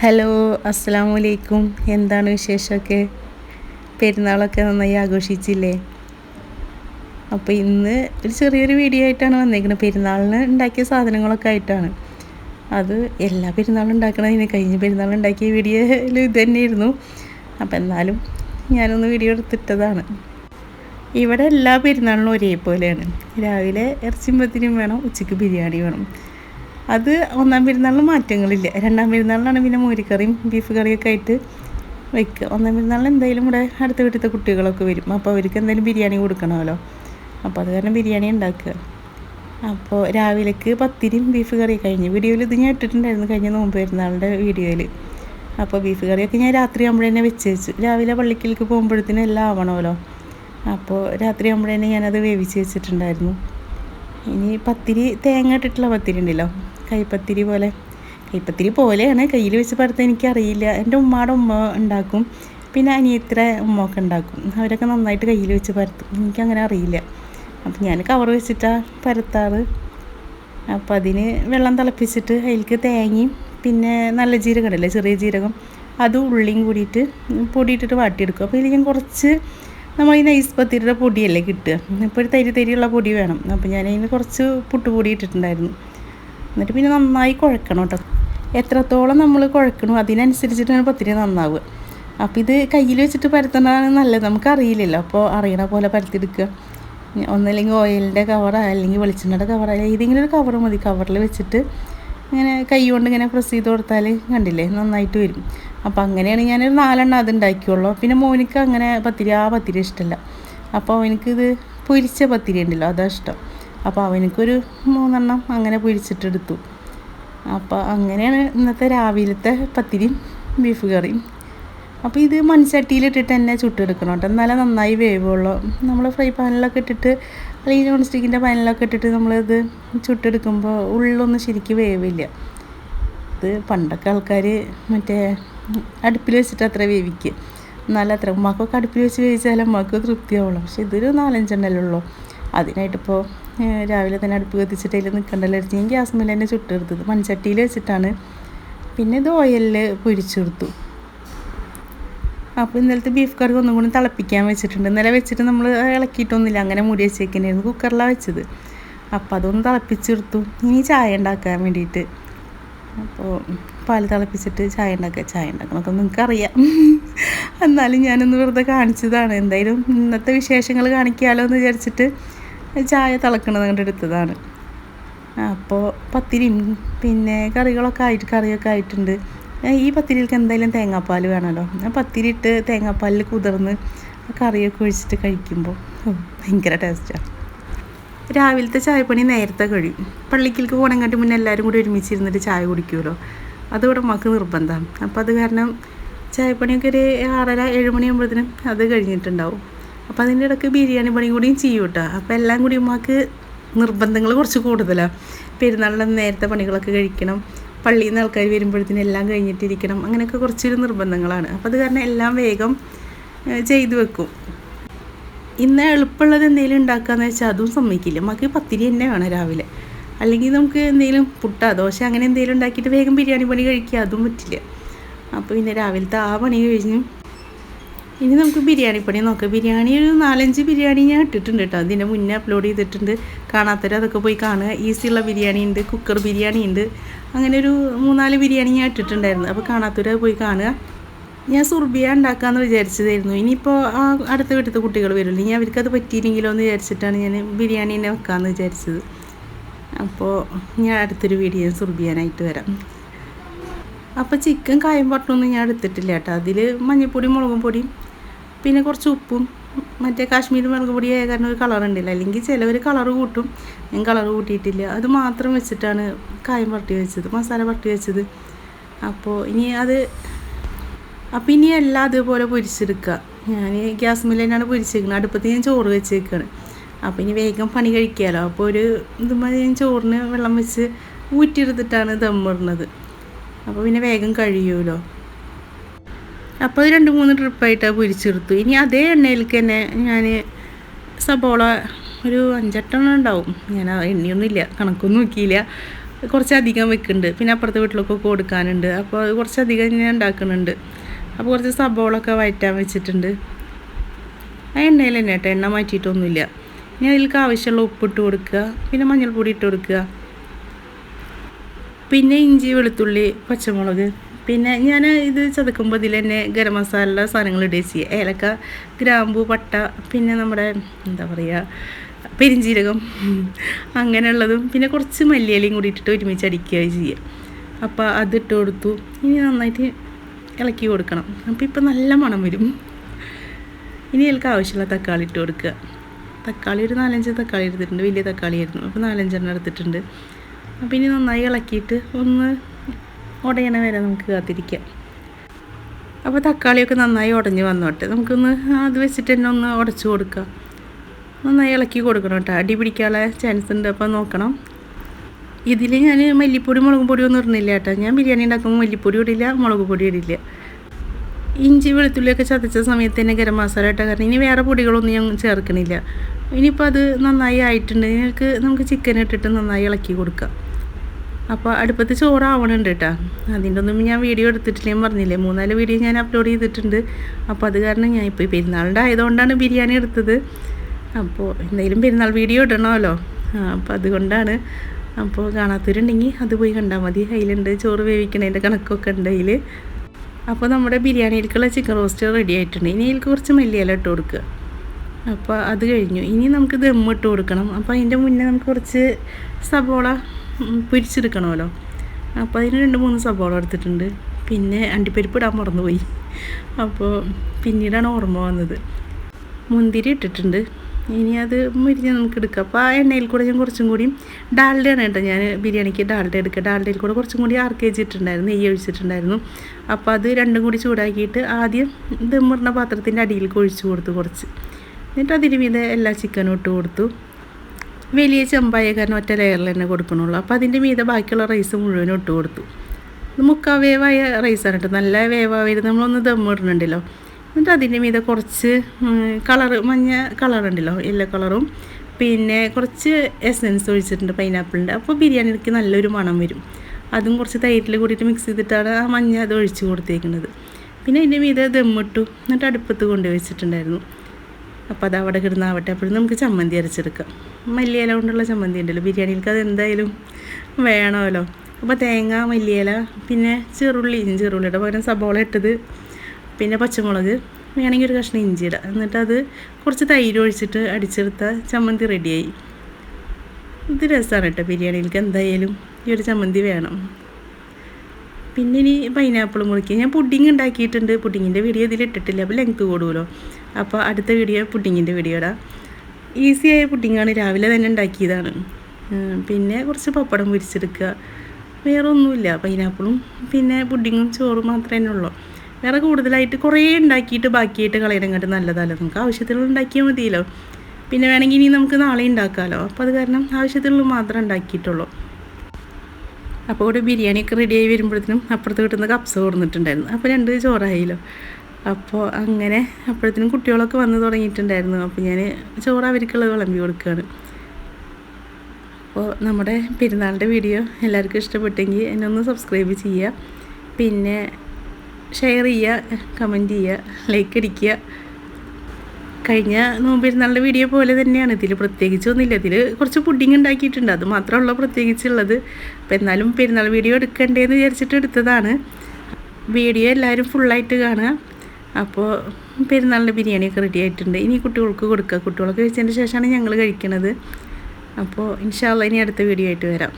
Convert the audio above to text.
Hello അസ്സാം വലൈക്കും എന്താണ് വിശേഷമൊക്കെ? പെരുന്നാളൊക്കെ നന്നായി ആഘോഷിച്ചില്ലേ? അപ്പോൾ ഇന്ന് ഒരു ചെറിയൊരു വീഡിയോ ആയിട്ടാണ് വന്നേക്കുന്നത്. പെരുന്നാളിന് ഉണ്ടാക്കിയ സാധനങ്ങളൊക്കെ ആയിട്ടാണ്. അത് എല്ലാ പെരുന്നാളും ഉണ്ടാക്കണതിന് കഴിഞ്ഞ പെരുന്നാൾ ഉണ്ടാക്കിയ വീഡിയോയിൽ ഇത് തന്നെയായിരുന്നു. അപ്പോൾ എന്നാലും ഞാനൊന്ന് വീഡിയോ എടുത്തിട്ടതാണ്. ഇവിടെ എല്ലാ പെരുന്നാളിനും ഒരേപോലെയാണ്. രാവിലെ ഇറച്ചിയും പത്തിരിയും വേണം ഉച്ചയ്ക്ക് ബിരിയാണി വേണം. അത് ഒന്നാം പെരുന്നാളിന് മാറ്റങ്ങളില്ല. രണ്ടാം പെരുന്നാളിനാണ് പിന്നെ മോരിക്കറിയും ബീഫ് കറിയൊക്കെ ആയിട്ട് വെക്കുക. ഒന്നാം പെരുന്നാളിന് എന്തായാലും ഇവിടെ അടുത്ത വീട്ടിലത്തെ കുട്ടികളൊക്കെ വരും. അപ്പോൾ അവർക്ക് എന്തായാലും ബിരിയാണി കൊടുക്കണമല്ലോ. അപ്പോൾ അത് കാരണം ബിരിയാണി ഉണ്ടാക്കുക. അപ്പോൾ രാവിലേക്ക് പത്തിരിയും ബീഫ് കറിയും കഴിഞ്ഞ. വീഡിയോയിൽ ഇത് ഞാൻ ഇട്ടിട്ടുണ്ടായിരുന്നു കഴിഞ്ഞ നോമ്പ് പെരുന്നാളിന്റെ വീഡിയോയിൽ. അപ്പോൾ ബീഫ് കറിയൊക്കെ ഞാൻ രാത്രി ആകുമ്പോഴേനെ വെച്ച് വെച്ചു രാവിലെ പള്ളിക്കലേക്ക് പോകുമ്പോഴത്തേനും എല്ലാം ആവണമല്ലോ. അപ്പോൾ രാത്രി ആകുമ്പോഴേ ഞാനത് വേവിച്ച് വെച്ചിട്ടുണ്ടായിരുന്നു. ഇനി പത്തിരി തേങ്ങ ഇട്ടിട്ടുള്ള പത്തിരി ഉണ്ടല്ലോ. കൈപ്പത്തിരി പോലെ. കൈപ്പത്തിരി പോലെയാണ് കയ്യിൽ വെച്ച് പറഞ്ഞത് എനിക്കറിയില്ല. എന്റെ ഉമ്മയുടെ ഉമ്മ ഉണ്ടാക്കും. പിന്നെ അനിയത്തിര ഉമ്മ ഒക്കെ ഉണ്ടാക്കും. അവരൊക്കെ നന്നായിട്ട് കയ്യിൽ വെച്ച് പരത്തും. എനിക്കങ്ങനെ അറിയില്ല. അപ്പം ഞാൻ കവർ വെച്ചിട്ടാണ് പരത്താറ്. അപ്പം അതിന് വെള്ളം തിളപ്പിച്ചിട്ട് അതിലേക്ക് തേങ്ങയും പിന്നെ നല്ല ജീരകം ഉണ്ടല്ലേ ചെറിയ ജീരകം. അതും ഉള്ളിയും കൂടിയിട്ട് പൊടിയിട്ടിട്ട് വാട്ടിയെടുക്കും. അപ്പോൾ ഇതിൽ ഞാൻ കുറച്ച് നമ്മൾ ഈ നൈസ് പത്തിരിയുടെ പൊടിയല്ലേ കിട്ടുക. ഇപ്പോൾ ഒരു തരി തരിയുള്ള പൊടി വേണം. അപ്പോൾ ഞാൻ അതിന് കുറച്ച് പുട്ടുപൊടി ഇട്ടിട്ടുണ്ടായിരുന്നു. എന്നിട്ട് പിന്നെ നന്നായി കുഴക്കണം കേട്ടോ എത്രത്തോളം നമ്മൾ കുഴക്കണോ അതിനനുസരിച്ചിട്ടാണ് പത്തിരി നന്നാവുക. അപ്പോൾ ഇത് കയ്യിൽ വെച്ചിട്ട് പരത്തണതാണ് നല്ലത്. നമുക്കറിയില്ലല്ലോ. അപ്പോൾ അറിയണ പോലെ പരത്തിയെടുക്കുക. ഒന്നല്ലെങ്കിൽ ഓയിലിന്റെ കവറോ അല്ലെങ്കിൽ വെളിച്ചെണ്ണയുടെ കവറോ ഏതെങ്കിലും ഒരു കവർ മതി. കവറിൽ വെച്ചിട്ട് ഇങ്ങനെ കൈ കൊണ്ട് ഇങ്ങനെ പ്രസ് ചെയ്ത് കൊടുത്താൽ കണ്ടില്ലേ? നന്നായിട്ട് വരും. അപ്പോൾ അങ്ങനെയാണ് ഞാനൊരു നാലെണ്ണം അത് ഉണ്ടാക്കിയുള്ളൂ. പിന്നെ മോനിക്ക് അങ്ങനെ പത്തിരി ആ പത്തിരി ഇഷ്ടമല്ല അപ്പോൾ അവനിക്കിത് പൊരിച്ച പത്തിരി ഉണ്ടല്ലോ അതാ ഇഷ്ടം. അപ്പോൾ അവനക്കൊരു മൂന്നെണ്ണം അങ്ങനെ പിടിച്ചിട്ടെടുത്തു. അപ്പോൾ അങ്ങനെയാണ് ഇന്നത്തെ രാവിലത്തെ പത്തിരിയും ബീഫ് കറിയും. അപ്പോൾ ഇത് മൺചട്ടിയിലിട്ടിട്ട് തന്നെ ചുട്ടെടുക്കണം കേട്ടോ. എന്നാലേ നന്നായി വേവുള്ളൂ. നമ്മൾ ഫ്രൈ പാനിലൊക്കെ ഇട്ടിട്ട് അല്ലെങ്കിൽ നോൺ സ്റ്റിക്കിന്റെ പാനിലൊക്കെ ഇട്ടിട്ട് നമ്മളിത് ചുട്ടെടുക്കുമ്പോൾ ഉള്ളൊന്നും ശരിക്കും വേവില്ല. ഇത് പണ്ടൊക്കെ ആൾക്കാർ മറ്റേ അടുപ്പിൽ വെച്ചിട്ട് അത്ര വേവിക്കുക എന്നാലും അത്ര ഉമ്മാക്കൊക്കെ അടുപ്പിൽ വെച്ച് വേവിച്ചാലും ഉമ്മാക്ക് തൃപ്തിയാവുള്ളൂ. പക്ഷെ ഇതൊരു നാലഞ്ചെണ്ണല്ലേ ഉള്ളൂ. അതിനായിട്ടിപ്പോൾ രാവിലെ തന്നെ അടുപ്പ് കത്തിച്ചിട്ട് അതിൽ നിൽക്കണ്ടല്ലോ അടിച്ച് ഞാൻ ഗ്യാസ് മേലെ തന്നെ ചുട്ടെടുത്തത്. മൺചട്ടിയിൽ വെച്ചിട്ടാണ്. പിന്നെ ഇത് ഓയിലിൽ പൊരിച്ചെടുത്തു അപ്പോൾ ഇന്നലത്തെ ബീഫ് കറി ഒന്നും കൂടി തിളപ്പിക്കാൻ വെച്ചിട്ടുണ്ട്. ഇന്നലെ വെച്ചിട്ട് നമ്മൾ ഇളക്കിയിട്ടൊന്നുമില്ല. അങ്ങനെ മൂടി വെച്ചേക്കുന്നതായിരുന്നു കുക്കറിലാണ് വെച്ചത്. അപ്പോൾ അതൊന്ന് തിളപ്പിച്ചെടുത്തു. ഇനി ചായ ഉണ്ടാക്കാൻ വേണ്ടിയിട്ട്. അപ്പോൾ പാൽ തിളപ്പിച്ചിട്ട് ചായ ഉണ്ടാക്കുക ചായ ഉണ്ടാക്കണമൊക്കെ നിങ്ങൾക്കറിയാം. എന്നാലും ഞാനൊന്ന് വെറുതെ കാണിച്ചതാണ്. എന്തായാലും ഇന്നത്തെ വിശേഷങ്ങൾ കാണിക്കാമല്ലോ എന്ന് വിചാരിച്ചിട്ട് ചായ തിളക്കണത് കണ്ട് എടുത്തതാണ്. അപ്പോൾ പത്തിരിയും പിന്നെ കറികളൊക്കെ ആയിട്ട് കറിയൊക്കെ ആയിട്ടുണ്ട്. ഈ പത്തിരിക്ക് എന്തായാലും തേങ്ങാപ്പാൽ വേണമല്ലോ ഞാൻ പത്തിരി ഇട്ട് തേങ്ങാപ്പാലിൽ കുതിർന്ന് കറിയൊക്കെ ഒഴിച്ചിട്ട് കഴിക്കുമ്പോൾ ഭയങ്കര ടേസ്റ്റാണ് രാവിലത്തെ ചായപ്പണി നേരത്തെ കഴിയും. പള്ളിക്കലേക്ക് പോകണമെങ്കിൽ മുന്നേ എല്ലാവരും കൂടി ഒരുമിച്ചിരുന്നിട്ട് ചായ കുടിക്കുമല്ലോ അതിവിടെ നമുക്ക് നിർബന്ധമാണ് അപ്പോൾ അത് കാരണം ചായപ്പണിയൊക്കെ ഒരു ആറര ഏഴ് മണിയാകുമ്പോഴത്തേനും അത് കഴിഞ്ഞിട്ടുണ്ടാവും. അപ്പോൾ അതിന്റെ ഇടയ്ക്ക് ബിരിയാണി പണി കൂടിയും ചെയ്യും കേട്ടോ അപ്പോൾ എല്ലാം കൂടി ഉമ്മാക്ക് നിർബന്ധങ്ങൾ കുറച്ച് കൂടുതലാണ് പെരുന്നാളിന്റെ നേരത്തെ പണികളൊക്കെ കഴിക്കണം. പള്ളിയിൽ നിന്ന് ആൾക്കാർ വരുമ്പോഴത്തേനും എല്ലാം കഴിഞ്ഞിട്ടിരിക്കണം. അങ്ങനെയൊക്കെ കുറച്ചൊരു നിർബന്ധങ്ങളാണ്. അപ്പോൾ അത് കാരണം എല്ലാം വേഗം ചെയ്തു വെക്കും. ഇന്ന് എളുപ്പമുള്ളത് എന്തെങ്കിലും ഉണ്ടാക്കാന്ന് വെച്ചാൽ അതും സമ്മതിക്കില്ല. നമുക്ക് പത്തിരി തന്നെ വേണം രാവിലെ. അല്ലെങ്കിൽ നമുക്ക് എന്തെങ്കിലും പുട്ട ദോശ അങ്ങനെ എന്തെങ്കിലും ഉണ്ടാക്കിയിട്ട് വേഗം ബിരിയാണി പണി കഴിക്കുക അതും പറ്റില്ല. അപ്പോൾ പിന്നെ രാവിലത്തെ ആ പണി കഴിഞ്ഞ് ഇനി നമുക്ക് ബിരിയാണി പണി നോക്കാം. ബിരിയാണി ഒരു നാലഞ്ച് ബിരിയാണി ഞാൻ ഇട്ടിട്ടുണ്ട് കേട്ടോ. അതിന്റെ മുന്നേ അപ്ലോഡ് ചെയ്തിട്ടുണ്ട്. കാണാത്തവർ അതൊക്കെ പോയി കാണുക. ഈസിയുള്ള ബിരിയാണി ഉണ്ട് കുക്കർ ബിരിയാണി ഉണ്ട്. അങ്ങനെ ഒരു മൂന്നാൽ ബിരിയാണി ഞാൻ ഇട്ടിട്ടുണ്ടായിരുന്നു. അപ്പോൾ കാണാത്തവർ പോയി കാണുക. ഞാൻ സുർബിയ ഉണ്ടാക്കാമെന്ന് വിചാരിച്ചതായിരുന്നു. ഇനിയിപ്പോൾ ആ അടുത്ത വീട്ടിലത്തെ കുട്ടികൾ വരുള്ളൂ ഇനി അവർക്കത് പറ്റിയില്ലെങ്കിലോ എന്ന് വിചാരിച്ചിട്ടാണ് ഞാൻ ബിരിയാണി തന്നെ വെക്കാമെന്ന് വിചാരിച്ചത്. അപ്പോൾ ഞാൻ അടുത്തൊരു വീഡിയോ സുർബിയാനായിട്ട് വരാം. അപ്പോൾ ചിക്കൻ കായം പൊട്ടൊന്നും ഞാൻ എടുത്തിട്ടില്ല കേട്ടോ. അതിൽ മഞ്ഞൾപ്പൊടിയും മുളകും പൊടിയും പിന്നെ കുറച്ച് ഉപ്പും മറ്റേ കാശ്മീരി മുളക് പൊടി കാരണം ഒരു കളർ ഉണ്ടല്ലോ. അല്ലെങ്കിൽ ചിലവർ കളർ കൂട്ടും. ഞാൻ കളർ കൂട്ടിയിട്ടില്ല. അത് മാത്രം വെച്ചിട്ടാണ് കായം പരട്ടി വെച്ചത് മസാല പരട്ടി വെച്ചത്. അപ്പോൾ ഇനി അത് അപ്പോൾ ഇനി എല്ലാം അതുപോലെ പൊരിച്ചെടുക്കുക. ഞാൻ ഗ്യാസ് മില്ലിൽ തന്നെയാണ് പൊരിച്ചേക്കുന്നത് അടുപ്പത്ത് ഞാൻ ചോറ് വെച്ചേക്കാണ്. അപ്പോൾ ഇനി വേഗം പണി കഴിക്കാമല്ലോ അപ്പോൾ ഒരു ഇതുമായി ഞാൻ ചോറിന് വെള്ളം വെച്ച് ഊറ്റിയെടുത്തിട്ടാണ് ദമ്മിടുന്നത് അപ്പോൾ പിന്നെ വേഗം കഴിയുമല്ലോ അപ്പോൾ അത് രണ്ട് മൂന്ന് ട്രിപ്പായിട്ടാണ് പൊരിച്ചെടുത്തു. ഇനി അതേ എണ്ണയിലേക്ക് തന്നെ ഞാൻ സബോള ഒരു അഞ്ചെട്ടെണ്ണം ഉണ്ടാവും. ഞാൻ എണ്ണയൊന്നുമില്ല കണക്കൊന്നും നോക്കിയില്ല. കുറച്ചധികം വെക്കുന്നുണ്ട്. പിന്നെ അപ്പുറത്തെ വീട്ടിലൊക്കെ കൊടുക്കാനുണ്ട്. അപ്പോൾ കുറച്ചധികം ഞാൻ ഉണ്ടാക്കുന്നുണ്ട്. അപ്പോൾ കുറച്ച് സബോളൊക്കെ വയറ്റാൻ വെച്ചിട്ടുണ്ട്. ആ എണ്ണയിൽ തന്നെ കേട്ടോ എണ്ണ മാറ്റിയിട്ടൊന്നുമില്ല. ഇനി അതിലേക്ക് ആവശ്യമുള്ള ഉപ്പിട്ട് കൊടുക്കുക. പിന്നെ മഞ്ഞൾപ്പൊടി ഇട്ട് കൊടുക്കുക. പിന്നെ ഇഞ്ചി വെളുത്തുള്ളി പച്ചമുളക്. പിന്നെ ഞാൻ ഇത് ചതക്കുമ്പോൾ ഇതിൽ തന്നെ ഗരം മസാല സാധനങ്ങൾ ഇടുക ചെയ്യുക ഏലക്ക ഗ്രാമ്പു പട്ട പിന്നെ നമ്മുടെ എന്താ പറയുക പെരിഞ്ചീരകം അങ്ങനെയുള്ളതും പിന്നെ കുറച്ച് മല്ലിയിലയും കൂടി ഇട്ടിട്ട് ഒരുമിച്ച് അടിക്കുക ചെയ്യുക അപ്പോൾ അതിട്ട് കൊടുത്തു. ഇനി നന്നായിട്ട് ഇളക്കി കൊടുക്കണം. അപ്പോൾ ഇപ്പം നല്ല മണം വരും. ഇനി ഏലക്ക ആവശ്യമുള്ള തക്കാളി ഇട്ട് കൊടുക്കുക. തക്കാളി ഒരു നാലഞ്ച് തക്കാളി എടുത്തിട്ടുണ്ട്. വലിയ തക്കാളി ആയിരുന്നു. അപ്പോൾ നാലഞ്ചെണ്ണം എടുത്തിട്ടുണ്ട്. അപ്പോൾ ഇനി നന്നായി ഇളക്കിയിട്ട് ഒന്ന് ഉടയണ വരെ നമുക്ക് കാത്തിരിക്കാം. അപ്പോൾ തക്കാളിയൊക്കെ നന്നായി ഉടഞ്ഞ് വന്നോട്ടെ. നമുക്കൊന്ന് അത് വെച്ചിട്ട് തന്നെ ഒന്ന് ഉടച്ചു കൊടുക്കാം. നന്നായി ഇളക്കി കൊടുക്കണം കേട്ടോ. അടി പിടിക്കാനുള്ള ചാൻസ് ഉണ്ട്. അപ്പോൾ നോക്കണം. ഇതിൽ ഞാൻ മല്ലിപ്പൊടി മുളക് പൊടി ഒന്നും ഇടുന്നില്ല കേട്ടോ. ഞാൻ ബിരിയാണി ഉണ്ടാക്കുമ്പോൾ മല്ലിപ്പൊടി ഇടില്ല മുളക് പൊടി ഇടില്ല. ഇഞ്ചി വെളുത്തുള്ളിയൊക്കെ ചതച്ച സമയത്ത് തന്നെ ഗരം മസാല ഇട്ട കാരണം ഇനി വേറെ പൊടികളൊന്നും ഞാൻ ചേർക്കണില്ല. ഇനിയിപ്പോൾ അത് നന്നായി ആയിട്ടുണ്ട്. നിങ്ങൾക്ക് നമുക്ക് ചിക്കൻ ഇട്ടിട്ട് നന്നായി ഇളക്കി കൊടുക്കാം. അപ്പോൾ അടുപ്പത്ത് ചോറാവണുണ്ട് കേട്ടോ അതിന്റെ ഒന്നും ഞാൻ വീഡിയോ എടുത്തിട്ടില്ല ഞാൻ പറഞ്ഞില്ലേ? മൂന്നാൽ വീഡിയോ ഞാൻ അപ്ലോഡ് ചെയ്തിട്ടുണ്ട്. അപ്പോൾ അത് കാരണം ഞാൻ ഇപ്പോൾ പെരുന്നാളിന്റെ ആയതുകൊണ്ടാണ് ബിരിയാണി എടുത്തത്. അപ്പോൾ എന്തെങ്കിലും പെരുന്നാൾ വീഡിയോ ഇടണമല്ലോ. അപ്പോൾ അതുകൊണ്ടാണ്. അപ്പോൾ കാണാത്തവരുണ്ടെങ്കിൽ അത് പോയി കണ്ടാൽ മതി. അതിലുണ്ട് ചോറ് വേവിക്കണതിന്റെ കണക്കൊക്കെ ഉണ്ട് അതിൽ അപ്പോൾ നമ്മുടെ ബിരിയാണിയിലേക്കുള്ള ചിക്കൻ റോസ്റ്റ് റെഡി ആയിട്ടുണ്ട്. ഇനി അതിൽ കുറച്ച് മല്ലിയില ഇട്ട് കൊടുക്കുക. അപ്പോൾ അത് കഴിഞ്ഞു. ഇനി നമുക്ക് ദം ഇട്ട് കൊടുക്കണം. അപ്പോൾ അതിന്റെ മുന്നേ നമുക്ക് കുറച്ച് സബോള പൊരിച്ചെടുക്കണമല്ലോ. അപ്പോൾ അതിന് രണ്ട് മൂന്ന് സവാള എടുത്തിട്ടുണ്ട്. പിന്നെ അണ്ടിപ്പരിപ്പ് ഇടാൻ മറന്നുപോയി. അപ്പോൾ പിന്നീടാണ് ഓർമ്മ വന്നത്. മുന്തിരി ഇട്ടിട്ടുണ്ട്. ഇനി അത് മുരിഞ്ഞ് നമുക്ക് എടുക്കാം. അപ്പോൾ ആ എണ്ണയിൽ കൂടെ ഞാൻ കുറച്ചും കൂടി ഡാൽഡയാണ് കേട്ടോ. ഞാൻ ബിരിയാണിക്ക് ഡാൽഡ എടുക്കുക. ഡാൽഡയിൽ കൂടെ കുറച്ചും കൂടി ആർ കെ ജി ഇട്ടിട്ടുണ്ടായിരുന്നു. നെയ്യ് ഒഴിച്ചിട്ടുണ്ടായിരുന്നു. അപ്പോൾ അത് രണ്ടും കൂടി ചൂടാക്കിയിട്ട് ആദ്യം ദമ്മിടുന്ന പാത്രത്തിന്റെ അടിയിലേക്ക് ഒഴിച്ചു കൊടുത്തു കുറച്ച്. എന്നിട്ട് അതിന് മീതെ എല്ലാ ചിക്കനും ഇട്ട് കൊടുത്തു. വലിയ ചെമ്പായ കാരണം ഒറ്റ ലെയറിൽ തന്നെ കൊടുക്കണുള്ളൂ. അപ്പോൾ അതിന്റെ മീതെ ബാക്കിയുള്ള റൈസ് മുഴുവനും ഇട്ട് കൊടുത്തു. മുക്കാ വേവായ റൈസാണ് കേട്ടോ. നല്ല വേവായത് നമ്മളൊന്ന് ദമ്മിടുന്നുണ്ടല്ലോ എന്നിട്ട് അതിന്റെ മീതെ കുറച്ച് കളർ മഞ്ഞ കളറുണ്ടല്ലോ യെല്ലോ കളറും പിന്നെ കുറച്ച് എസൻസ് ഒഴിച്ചിട്ടുണ്ട് പൈനാപ്പിളിന്റെ അപ്പോൾ ബിരിയാണിക്ക് നല്ലൊരു മണം വരും. അതും കുറച്ച് തൈരിൽ കൂടിയിട്ട് മിക്സ് ചെയ്തിട്ടാണ് ആ മഞ്ഞ അത് ഒഴിച്ച് കൊടുത്തേക്കുന്നത്. പിന്നെ അതിന്റെ മീതെ ദമ്മിട്ടു എന്നിട്ട് അടുപ്പത്ത് കൊണ്ടുവച്ചിട്ടുണ്ടായിരുന്നു അപ്പോൾ അത് അവിടെ കിടന്നാവട്ടെ അപ്പോഴും നമുക്ക് ചമ്മന്തി അരച്ചെടുക്കാം. മല്ലിയില കൊണ്ടുള്ള ചമ്മന്തി ഉണ്ടല്ലോ. ബിരിയാണിക്ക് അത് എന്തായാലും വേണമല്ലോ. അപ്പോൾ തേങ്ങ മല്ലിയില പിന്നെ ചെറുള്ളി ചെറുള്ളിയുടെ പകരം സബോള ഇട്ടത് പിന്നെ പച്ചമുളക് വേണമെങ്കിൽ ഒരു കഷ്ണം ഇഞ്ചി ഇടാം. എന്നിട്ട് അത് കുറച്ച് തൈര് ഒഴിച്ചിട്ട് അടിച്ചെടുത്ത ചമ്മന്തി റെഡിയായി. ഇത് രസമാണ് കേട്ടോ ബിരിയാണിയിലേക്ക് എന്തായാലും ഈ ഒരു ചമ്മന്തി വേണം. പിന്നെ ഇനി പൈനാപ്പിൾ മുറിക്കുക ഞാൻ പുഡിങ് ഉണ്ടാക്കിയിട്ടുണ്ട്. പുഡിങ്ങിന്റെ വീഡിയോ ഇതിൽ ഇട്ടിട്ടില്ല. അപ്പോൾ ലെങ്ത് കൂടുമല്ലോ. അപ്പോൾ അടുത്ത വീഡിയോ പുഡിങ്ങിന്റെ വീഡിയോ ഇടാം. ഈസിയായ പുഡിങ്ങാണ് രാവിലെ തന്നെ ഉണ്ടാക്കിയതാണ്. പിന്നെ കുറച്ച് പപ്പടം പൊരിച്ചെടുക്കുക. വേറെ ഒന്നുമില്ല പൈനാപ്പിളും പിന്നെ പുഡിങ്ങും ചോറും മാത്രമേ ഉള്ളൂ. വേറെ കൂടുതലായിട്ട് കുറേ ഉണ്ടാക്കിയിട്ട് ബാക്കിയായിട്ട് കളയണങ്ങാട്ട് നല്ലതല്ല. നമുക്ക് ആവശ്യത്തിലുള്ള ഉണ്ടാക്കിയാൽ മതിയല്ലോ. പിന്നെ വേണമെങ്കിൽ ഇനി നമുക്ക് നാളെ ഉണ്ടാക്കാമല്ലോ അപ്പോൾ അത് കാരണം ആവശ്യത്തിലുള്ള മാത്രമേ ഉണ്ടാക്കിയിട്ടുള്ളൂ. അപ്പോൾ ഇവിടെ ബിരിയാണിയൊക്കെ റെഡിയായി വരുമ്പോഴത്തേനും അപ്പുറത്ത് കിട്ടുന്ന കപ്സ് കൊടുത്തിട്ടുണ്ടായിരുന്നു അപ്പോൾ രണ്ട് ചോറായില്ലോ. അപ്പോൾ അങ്ങനെ അപ്പോഴത്തേനും കുട്ടികളൊക്കെ വന്ന് തുടങ്ങിയിട്ടുണ്ടായിരുന്നു. അപ്പോൾ ഞാൻ ചോറ് അവർക്കുള്ളത് വിളമ്പി കൊടുക്കുകയാണ്. അപ്പോൾ നമ്മുടെ പെരുന്നാളിന്റെ വീഡിയോ എല്ലാവർക്കും ഇഷ്ടപ്പെട്ടെങ്കിൽ എന്നെ ഒന്ന് സബ്സ്ക്രൈബ് ചെയ്യുക. പിന്നെ ഷെയർ ചെയ്യുക കമന്റ് ചെയ്യുക ലൈക്ക് അടിക്കുക. കഴിഞ്ഞ നോമ്പിരുന്നാളുടെ വീഡിയോ പോലെ തന്നെയാണ്. ഇതിൽ പ്രത്യേകിച്ചൊന്നുമില്ല ഇതിൽ കുറച്ച് പുഡിങ് ഉണ്ടാക്കിയിട്ടുണ്ട്. അത് മാത്രമുള്ള പ്രത്യേകിച്ചുള്ളത്. അപ്പം എന്നാലും പെരുന്നാൾ വീഡിയോ എടുക്കണ്ടേന്ന് വിചാരിച്ചിട്ട് എടുത്തതാണ്. വീഡിയോ എല്ലാവരും ഫുള്ളായിട്ട് കാണുക. അപ്പോൾ പെരുന്നാളിന്റെ ബിരിയാണിയൊക്കെ റെഡി ആയിട്ടുണ്ട്. ഇനി കുട്ടികൾക്ക് കൊടുക്കുക കുട്ടികളൊക്കെ കഴിച്ചതിന് ശേഷമാണ് ഞങ്ങൾ കഴിക്കണത്. അപ്പോൾ ഇൻഷാല്ല ഇനി അടുത്ത വീഡിയോ ആയിട്ട് വരാം.